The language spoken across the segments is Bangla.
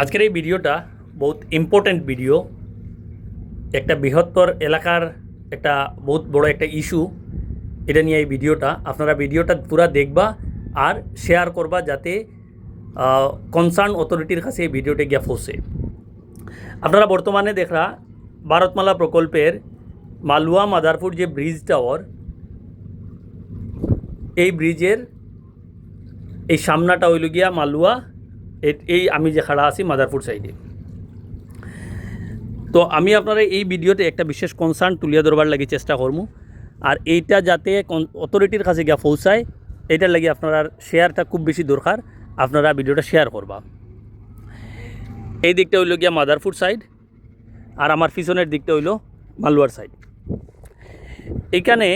আজকের এই ভিডিওটা বহুত ইম্পর্ট্যান্ট ভিডিও একটা বৃহত্তর এলাকার একটা বহুত বড় একটা ইস্যু এটা নিয়ে এই ভিডিওটা। আপনারা ভিডিওটা পুরা দেখবা আর শেয়ার করবা যাতে কনসার্ন অথরিটির কাছে এই ভিডিওটা গিয়া পৌঁছে। আপনারা বর্তমানে দেখরা ভারতমালা প্রকল্পের মালুয়া মাদারপুর যে ব্রিজ টাওয়ার এই ব্রিজের এই সামনাটা হইল গিয়া মালুয়া এই আমি যে খাড়া আছি মাদারপুর সাইডে। তো আমি আপনারা এই ভিডিওতে একটা বিশেষ কনসার্ন তুলিয়া ধরবার লাগি চেষ্টা করব আর এইটা যাতে অথরিটির কাছে গিয়া পৌঁছায়, এইটার লাগি আপনারা শেয়ারটা খুব বেশি দরকার, আপনারা ভিডিওটা শেয়ার করবা। এই দিকটা হইল গিয়া মাদারপুর সাইড আর আমার পিছনের দিকটা হইল মালুয়ার সাইড এইখানে,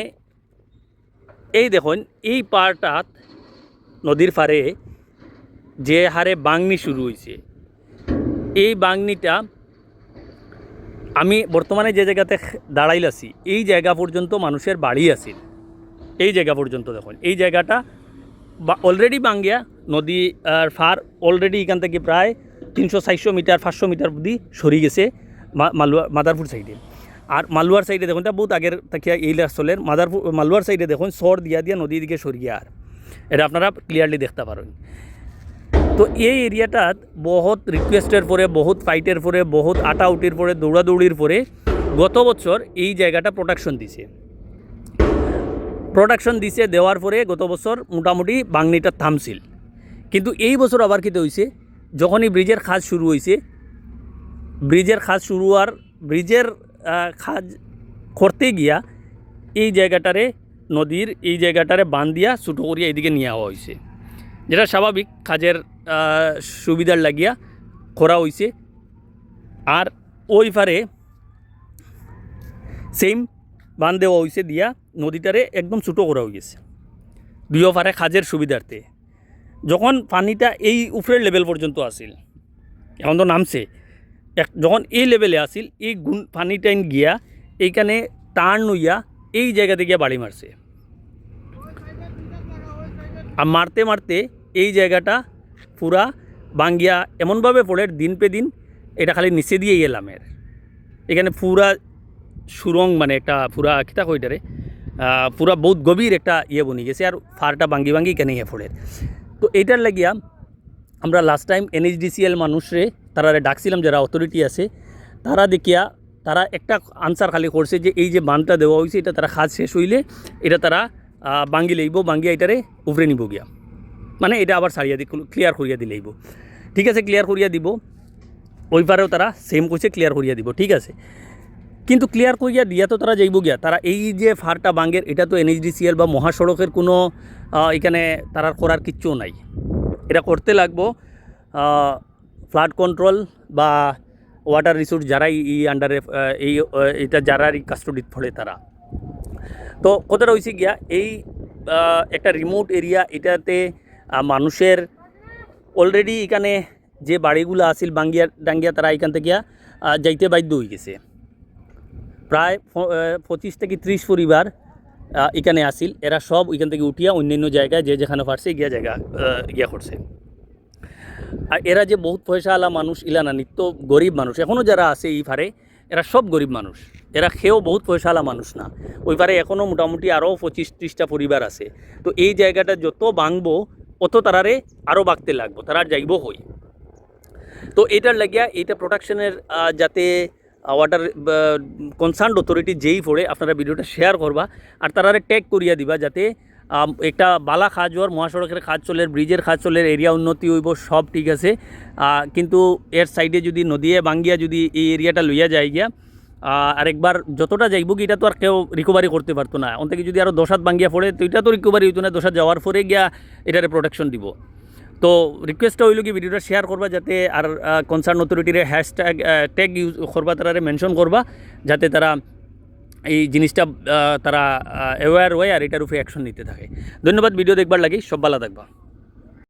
এই দেখুন, এই পারটাত নদীর পাড়ে যে হারে বাংনি শুরু হয়েছে এই বাংনিটা আমি বর্তমানে যে জায়গাতে দাঁড়াইল আছি, এই জায়গা পর্যন্ত মানুষের বাড়ি আছিল এই জায়গা পর্যন্ত দেখুন, এই জায়গাটা অলরেডি বাঙ্গিয়া নদী আর ফার অলরেডি এখান থেকে প্রায় তিনশো চারশো মিটার, পাঁচশো মিটার অব্দি সরি গেছে মালুয়া মাদারপুর সাইডে। আর মালুয়ার সাইডে দেখুন, এটা বহুত আগের তাকিয়া এই চলের মাদারপুর মালুয়ার সাইডে দেখুন, সর দিয়া দিয়া নদীর দিকে সরিয়ে আর। এটা আপনারা ক্লিয়ারলি দেখতে পারেন। তো এই এরিয়াটাত বহুত রিকোয়েস্টের পরে, বহুত ফাইটের পরে, বহুত আটাউটির পরে, দৌড়াদৌড়ির পরে গত বছর এই জায়গাটা প্রোটেকশন দিছে। প্রোটেকশন দিছে, দেওয়ার পরে গত বছর মোটামুটি বাংনিটা থামছিল। কিন্তু এই বছর আবার কী হয়েছে যখনই ব্রিজের খাজ শুরু হয়েছে ব্রিজের কাজ শুরু হওয়ার ব্রিজের খাজ করতে গিয়া এই জায়গাটারে, নদীর এই জায়গাটারে বান দিয়া ছোটো করিয়া এদিকে নিয়ে হয়েছে যেটা স্বাভাবিক, কাজের সুবিধার লাগিয়া করা হয়েছে আর ওই পারে সেম বান দেওয়া হয়েছে দিয়া নদীটারে একদম ছোটো করা হয়ে গেছে। দুইও পারে কাজের সুবিধার্থে। যখন পানিটা এই উপরের লেভেল পর্যন্ত আসিল, এখন তো নামছে, এক, যখন এই লেভেলে আসিল, এই গুণ পানিটাইন গিয়া এইখানে টার্ন হইয়া এই জায়গাতে গিয়া বাড়ি মারছে। আর মারতে মারতে এই জায়গাটা পুরা বাঙ্গিয়া এমনভাবে পড়ে দিন পে দিন, এটা খালি নিচে দিয়ে এলাম এর। এখানে পুরা সুরং মানে একটা পুরা কিতা কইটারে পুরা বহুত গভীর একটা ইয়ে বনি গেছে আর ফারটা বাঙ্গি বাঙ্গি এখানে ইয়ে পড়ে। তো এইটার লাগিয়া আমরা লাস্ট টাইম এনএইচডিসিএল মানুষরে তারা ডাকছিলাম যারা অথরিটি আছে, তারা দেখিয়া, তারা একটা আনসার খালি করছে যে এই যে বানটা দেওয়া হয়েছে এটা তারা কাজ শেষ হইলে, এটা তারা বাঙ্গি লইব বাঙ্গিয়া এটারে উপরে নিব গিয়া। মানে এটা আবার সারিয়া দি ক্লিয়ার করিয়া দিলেইব ঠিক আছে ক্লিয়ার করিয়া দিব। ওই পারেও তারা সেম কইছে ক্লিয়ার করিয়া দিব, ঠিক আছে? কিন্তু ক্লিয়ার করিয়া দিয়া তো তারা যাইব গিয়া। তারা এই যে ফারটা বাঙ্গের, এটা তো এনএইচডিসিএল বা মহাসড়কের কোনো এখানে তারা করার কিচ্ছু নাই। এটা করতে লাগবো ফ্লাড কন্ট্রোল বা ওয়াটার রিসোর্স যারাই এই আন্ডারে এই এটা যারারই কাস্টডিত পড়ে তারা। তো কথাটা হয়েছে গিয়া, এই একটা রিমোট এরিয়া এটাতে মানুষের অলরেডি এখানে যে বাড়িগুলো আছিল বাঙ্গিয়া ডাঙ্গিয়া, তারা এখান থেকে যাইতে বাধ্য হয়ে গেছে। প্রায় পঁচিশ থেকে ত্রিশ পরিবার এখানে আসিল এরা সব ওইখান থেকে উঠিয়া অন্যান্য জায়গায় যে যেখানে পারছে গিয়া জায়গা গিয়া করছে। আর এরা যে বহুত পয়সা আলা মানুষ ইলা না নিত্য গরিব মানুষ এখনও যারা আছে এই পারে এরা সব গরিব মানুষ। এরা খেয়েও বহুত পয়সা আলা মানুষ না। ওই পারে এখনও মোটামুটি আরও পঁচিশ ত্রিশটা পরিবার আছে। তো এই জায়গাটা যত ভাঙবো অত তারারে আরও বাঁকতে লাগবো তারা আর যাইব হই। তো এটার লাগিয়া এইটা প্রোটেকশনের যাতে ওয়াটার কনসার্ন অথরিটি যেই পড়ে, আপনারা ভিডিওটা শেয়ার করবা, আর তারারে ট্যাগ করিয়া দিবা যাতে একটা বালা খাজ হওয়ার, মহাসড়কের খাজ চলে ব্রিজের খাজ চলে এরিয়া উন্নতি হইব, সব ঠিক আছে। কিন্তু এর সাইডে যদি নদীয়ে বাঙ্গিয়া যদি এই এরিয়াটা লইয়া যায় গিয়া আরেকবার যতটা যাইব কি, এটা তো আর কেউ রিকভারি করতে পারতো না। অন যদি আরও দশাত বাঙ্গিয়া পড়ে, তো এটা তো রিকভারি হইতো না। দশাত যাওয়ার পরে গিয়া এটারে প্রোটেকশন দিব। তো রিকোয়েস্টটা হইল কি ভিডিওটা শেয়ার করবা যাতে আর কনসার্ন অথরিটির হ্যাশট্যাগ ট্যাগ ইউজ করবা তারা মেনশন করবা, যাতে তারা এই জিনিসটা তারা অ্যাওয়্যার হয়ে আর এটার উপরে অ্যাকশন নিতে থাকে। ধন্যবাদ ভিডিও দেখবার লাগি, সব ভালো থাকবা।